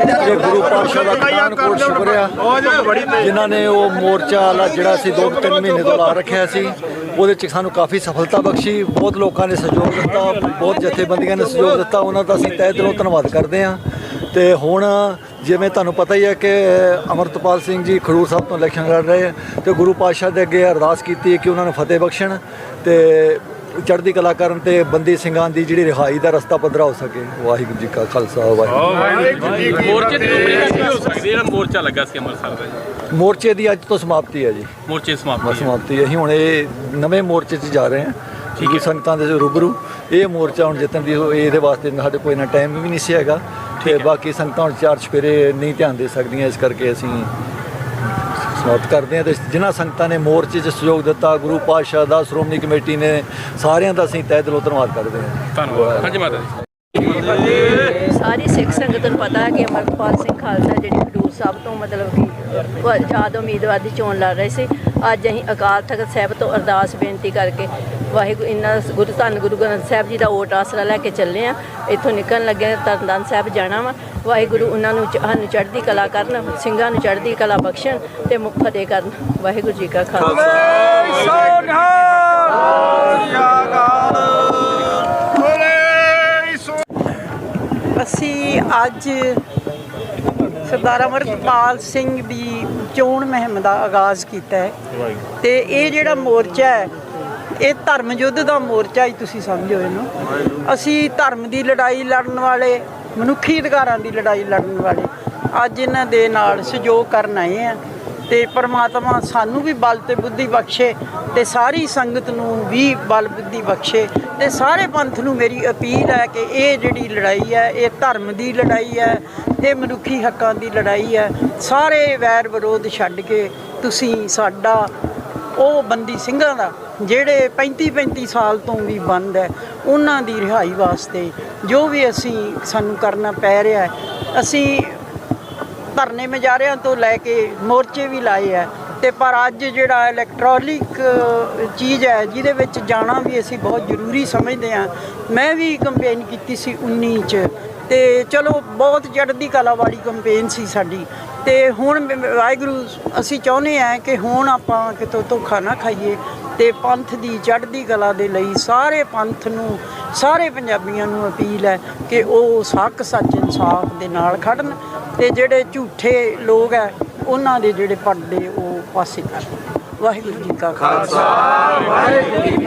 ਇਹ ਗੁਰੂ ਪਾਤਸ਼ਾਹ ਦਾ ਪਠਾਨਕੋਟ ਸ਼ੁਕਰ ਆ ਜਿਨ੍ਹਾਂ ਨੇ ਉਹ ਮੋਰਚਾ ਵਾਲਾ ਜਿਹੜਾ ਸੀ ਦੋ ਤਿੰਨ ਮਹੀਨੇ ਤੋਂ ਲਾ ਰੱਖਿਆ ਸੀ ਉਹਦੇ ਚ ਸਾਨੂੰ ਕਾਫੀ ਸਫਲਤਾ ਬਖਸ਼ੀ। ਬਹੁਤ ਲੋਕਾਂ ਨੇ ਸਹਿਯੋਗ ਦਿੱਤਾ ਬਹੁਤ ਜਥੇਬੰਦੀਆਂ ਨੇ ਸਹਿਯੋਗ ਦਿੱਤਾ। ਉਹਨਾਂ ਦਾ ਅਸੀਂ ਤਹਿ ਦਿਲੋਂ ਧੰਨਵਾਦ ਕਰਦੇ ਹਾਂ। ਤੇ ਹੁਣ ਜਿਵੇਂ ਤੁਹਾਨੂੰ ਪਤਾ ਹੀ ਹੈ ਕਿ ਅਮਰਤਪਾਲ ਸਿੰਘ ਜੀ ਖਡੂਰ ਸਾਹਿਬ ਤੋਂ ਇਲੈਕਸ਼ਨ ਲੜ ਰਹੇ ਤੇ ਗੁਰੂ ਪਾਤਸ਼ਾਹ ਦੇ ਅੱਗੇ ਅਰਦਾਸ ਕੀਤੀ ਕਿ ਉਹਨਾਂ ਨੂੰ ਫਤਿਹ ਬਖਸ਼ਣ ਤੇ ਚੜ੍ਹਦੀ ਕਲਾ ਕਰਨ ਤੇ ਬੰਦੀ ਸਿੰਘਾਂ ਦੀ ਜਿਹੜੀ ਰਿਹਾਈ ਦਾ ਰਸਤਾ ਪੱਧਰਾ ਹੋ ਸਕੇ। ਵਾਹਿਗੁਰੂ ਜੀ ਕਾ ਖਾਲਸਾ ਵਾਹਿਗੁਰੂ ਮੋਰਚੇ ਦੀ ਰੂਪਰੇਖਾ ਕੀ ਹੋ ਸਕਦੀ ਹੈ? ਜਿਹੜਾ ਮੋਰਚਾ ਲੱਗਾ ਸੀ ਅੰਮ੍ਰਿਤਸਰ ਦਾ ਜੀ। ਮੋਰਚੇ ਦੀ ਅੱਜ ਤੋਂ ਸਮਾਪਤੀ ਹੈ ਜੀ। ਮੋਰਚੇ ਸਮਾਪਤੀ ਸਮਾਪਤੀ ਹੈ। ਅਸੀਂ ਹੁਣ ਇਹ ਨਵੇਂ ਮੋਰਚੇ 'ਚ ਜਾ ਰਹੇ ਹਾਂ। ਠੀਕ ਹੈ। ਸੰਗਤਾਂ ਦੇ ਰੂਬਰੂ। ਇਹ ਮੋਰਚਾ ਹੁਣ ਜਿੱਤਣ ਦੀ ਇਹਦੇ ਵਾਸਤੇ ਸਾਡੇ ਕੋਈ ਨਾ ਟਾਈਮ ਵੀ ਨਹੀਂ ਸੀ ਹੈਗਾ। ਤੇ ਬਾਕੀ ਸੰਗਤਾਂ ਹੁਣ ਚਾਰ ਚਫੇਰੇ ਨਹੀਂ ਧਿਆਨ ਦੇ ਸਕਦੀਆਂ। ਇਸ ਕਰਕੇ ਅਸੀਂ ਸਮਾਪਤ ਕਰਦੇ ਹਾਂ ਤੇ ਜਿਨ੍ਹਾਂ ਸੰਗਤਾਂ ਨੇ ਮੋਰਚੇ 'ਚ ਸਹਿਯੋਗ ਦਿੱਤਾ, ਗੁਰੂ ਪਾਤਸ਼ਾਹ ਦਾ ਸ਼੍ਰੋਮਣੀ ਕਮੇਟੀ ਨੇ, ਸਾਰਿਆਂ ਦਾ ਅਸੀਂ ਤਹਿ ਦਿਲੋਂ ਧੰਨਵਾਦ ਕਰਦੇ ਹਾਂ। ਧੰਨਵਾਦ। ਹਾਂਜੀ ਮਾਤਾ ਜੀ। ਸਾਰੀ ਸਿੱਖ ਸੰਗਤ ਨੂੰ ਪਤਾ ਹੈ ਕਿ ਅਮਰਪਾਲ ਸਿੰਘ ਖਾਲਸਾ ਜਿਹੜੀ ਖਡੂਰ ਸਾਹਿਬ ਤੋਂ ਮਤਲਬ ਕਿ ਆਜ਼ਾਦ ਉਮੀਦਵਾਰ ਦੀ ਚੋਣ ਲੜ ਰਹੇ ਸੀ। ਅੱਜ ਅਸੀਂ ਅਕਾਲ ਤਖਤ ਸਾਹਿਬ ਤੋਂ ਅਰਦਾਸ ਬੇਨਤੀ ਕਰਕੇ ਵਾਹਿਗੁਰੂ ਇਹਨਾਂ ਗੁਰੂ ਧੰਨ ਗੁਰੂ ਗ੍ਰੰਥ ਸਾਹਿਬ ਜੀ ਦਾ ਓਟ ਆਸਰਾ ਲੈ ਕੇ ਚੱਲੇ ਆ ਇੱਥੋਂ ਨਿਕਲਣ ਲੱਗੇ ਤਰਨਤਾਰਨ ਸਾਹਿਬ ਜਾਣਾ ਵਾ। ਵਾਹਿਗੁਰੂ ਉਹਨਾਂ ਨੂੰ ਸਾਨੂੰ ਚੜ੍ਹਦੀ ਕਲਾ ਕਰਨ ਸਿੰਘਾਂ ਨੂੰ ਚੜ੍ਹਦੀ ਕਲਾ ਬਖਸ਼ਣ ਤੇ ਮੁਖ ਫਤਿਹ ਕਰਨ। ਵਾਹਿਗੁਰੂ ਜੀ ਕਾ ਖਾਲਸਾ। ਅਸੀਂ ਅੱਜ ਸਰਦਾਰ ਅਮਰਪਾਲ ਸਿੰਘ ਦੀ ਚੋਣ ਮੁਹਿੰਮ ਦਾ ਆਗਾਜ਼ ਕੀਤਾ ਹੈ। ਤੇ ਇਹ ਜਿਹੜਾ ਮੋਰਚਾ ਹੈ ਇਹ ਧਰਮ ਯੁੱਧ ਦਾ ਮੋਰਚਾ ਹੀ ਤੁਸੀਂ ਸਮਝੋ ਇਹਨੂੰ। ਅਸੀਂ ਧਰਮ ਦੀ ਲੜਾਈ ਲੜਨ ਵਾਲੇ ਮਨੁੱਖੀ ਅਧਿਕਾਰਾਂ ਦੀ ਲੜਾਈ ਲੜਨ ਵਾਲੇ ਅੱਜ ਇਹਨਾਂ ਦੇ ਨਾਲ ਸਹਿਯੋਗ ਕਰਨ ਆਏ ਆ ਤੇ ਪਰਮਾਤਮਾ ਸਾਨੂੰ ਵੀ ਬਲ ਤੇ ਬੁੱਧੀ ਬਖਸ਼ੇ ਤੇ ਸਾਰੀ ਸੰਗਤ ਨੂੰ ਵੀ ਬਲ ਬੁੱਧੀ ਬਖਸ਼ੇ ਤੇ ਸਾਰੇ ਪੰਥ ਨੂੰ ਮੇਰੀ ਅਪੀਲ ਹੈ ਕਿ ਇਹ ਜਿਹੜੀ ਲੜਾਈ ਹੈ, ਇਹ ਧਰਮ ਦੀ ਲੜਾਈ ਹੈ ਇਹ ਮਨੁੱਖੀ ਹੱਕਾਂ ਦੀ ਲੜਾਈ ਹੈ, ਸਾਰੇ ਵੈਰ ਵਿਰੋਧ ਛੱਡ ਕੇ ਤੁਸੀਂ ਸਾਡਾ ਉਹ ਬੰਦੀ ਸਿੰਘਾਂ ਦਾ, ਜਿਹੜੇ 35 35 ਸਾਲ ਤੋਂ ਵੀ ਬੰਦ ਹੈ, ਉਹਨਾਂ ਦੀ ਰਿਹਾਈ ਵਾਸਤੇ ਜੋ ਵੀ ਅਸੀਂ ਸਾਨੂੰ ਕਰਨਾ ਪੈ ਰਿਹਾ ਹੈ, ਅਸੀਂ ਧਰਨੇ ਮਜਾਰਿਆਂ ਤੋਂ ਲੈ ਕੇ ਮੋਰਚੇ ਵੀ ਲਾਏ ਆ। ਤੇ ਪਰ ਅੱਜ ਜਿਹੜਾ ਇਲੈਕਟ੍ਰੋਨਿਕ ਚੀਜ਼ ਹੈ, ਜਿਹਦੇ ਵਿੱਚ ਜਾਣਾ ਵੀ ਅਸੀਂ ਬਹੁਤ ਜ਼ਰੂਰੀ ਸਮਝਦੇ ਆ ਮੈਂ ਵੀ ਕੰਪੇਨ ਕੀਤੀ ਸੀ 19 ਚ। ਤੇ ਚਲੋ, ਬਹੁਤ ਚੜ੍ਹਦੀ ਕਲਾ ਵਾਲੀ ਕੰਪੇਨ ਸੀ ਸਾਡੀ। ਤੇ ਹੁਣ ਵਾਹਿਗੁਰੂ, ਅਸੀਂ ਚਾਹੁੰਦੇ ਆ ਕਿ ਹੁਣ ਆਪਾਂ ਕਿਤੋਂ ਧੋਖਾ ਨਾ ਖਾਈਏ ਤੇ ਪੰਥ ਦੀ ਚੜ੍ਹਦੀ ਕਲਾ ਦੇ ਲਈ ਸਾਰੇ ਪੰਥ ਨੂੰ, ਸਾਰੇ ਪੰਜਾਬੀਆਂ ਨੂੰ ਅਪੀਲ ਹੈ ਕਿ ਉਹ ਸੱਕ ਸੱਚ ਇਨਸਾਫ ਦੇ ਨਾਲ ਖੜਨ। ਤੇ ਜਿਹੜੇ ਝੂਠੇ ਲੋਕ ਹੈ ਉਹਨਾਂ ਦੇ ਜਿਹੜੇ ਪਰਦੇ ਉਹ ਪਾਸੇ ਕਰਨ ਵਾਹਿਗੁਰੂ ਜੀ ਕਾ ਖਾਲਸਾ। ਵਾਹਿਗੁਰੂ ਜੀ